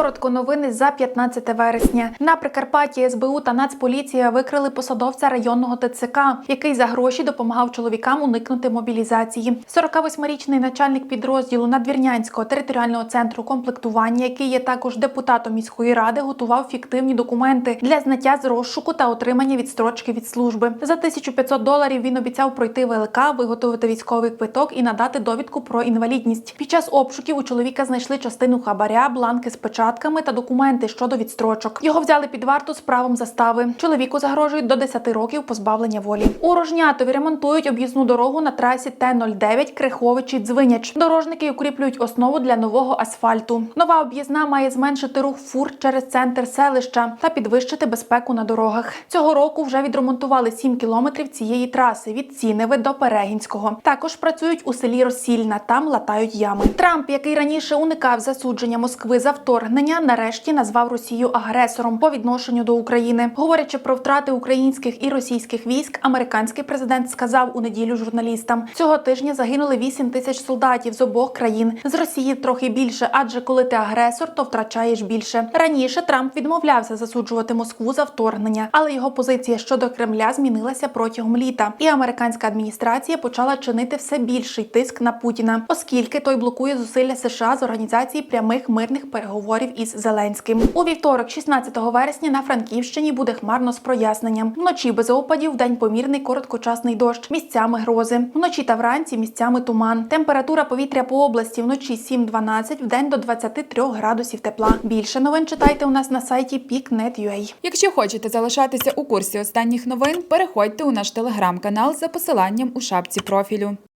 Коротко новини за 15 вересня. На Прикарпатті СБУ та Нацполіція викрили посадовця районного ТЦК, який за гроші допомагав чоловікам уникнути мобілізації. 48-річний начальник підрозділу Надвірнянського територіального центру комплектування, який є також депутатом міської ради, готував фіктивні документи для зняття з розшуку та отримання відстрочки від служби. За 1500 доларів він обіцяв пройти ВЛК, виготовити військовий квиток і надати довідку про інвалідність. Під час обшуків у чоловіка знайшли частину хабаря, бланки з печатками та документи щодо відстрочок. Його взяли під варту з правом застави. Чоловіку загрожують до 10 років позбавлення волі. У Рожнятові ремонтують об'їзну дорогу на трасі Т-09 Криховичі Дзвиняч. Дорожники укріплюють основу для нового асфальту. Нова об'їзна має зменшити рух фур через центр селища та підвищити безпеку на дорогах. Цього року вже відремонтували 7 кілометрів цієї траси від Ціневи до Перегінського. Також працюють у селі Росільна. Там латають ями. Трамп, який раніше уникав засудження Москви за вторгнення, нарешті назвав Росію агресором по відношенню до України. Говорячи про втрати українських і російських військ, американський президент сказав у неділю журналістам: цього тижня загинули 8 тисяч солдатів з обох країн. З Росії трохи більше, адже коли ти агресор, то втрачаєш більше. Раніше Трамп відмовлявся засуджувати Москву за вторгнення, але його позиція щодо Кремля змінилася протягом літа, і американська адміністрація почала чинити все більший тиск на Путіна, оскільки той блокує зусилля США з організації прямих мирних переговорів із Зеленським. У вівторок, 16 вересня, на Франківщині буде хмарно з проясненням. Вночі без опадів, вдень помірний короткочасний дощ, місцями грози. Вночі та вранці місцями туман. Температура повітря по області вночі 7-12, вдень до 23 градусів тепла. Більше новин читайте у нас на сайті peak.net.ua. Якщо хочете залишатися у курсі останніх новин, переходьте у наш телеграм-канал за посиланням у шапці профілю.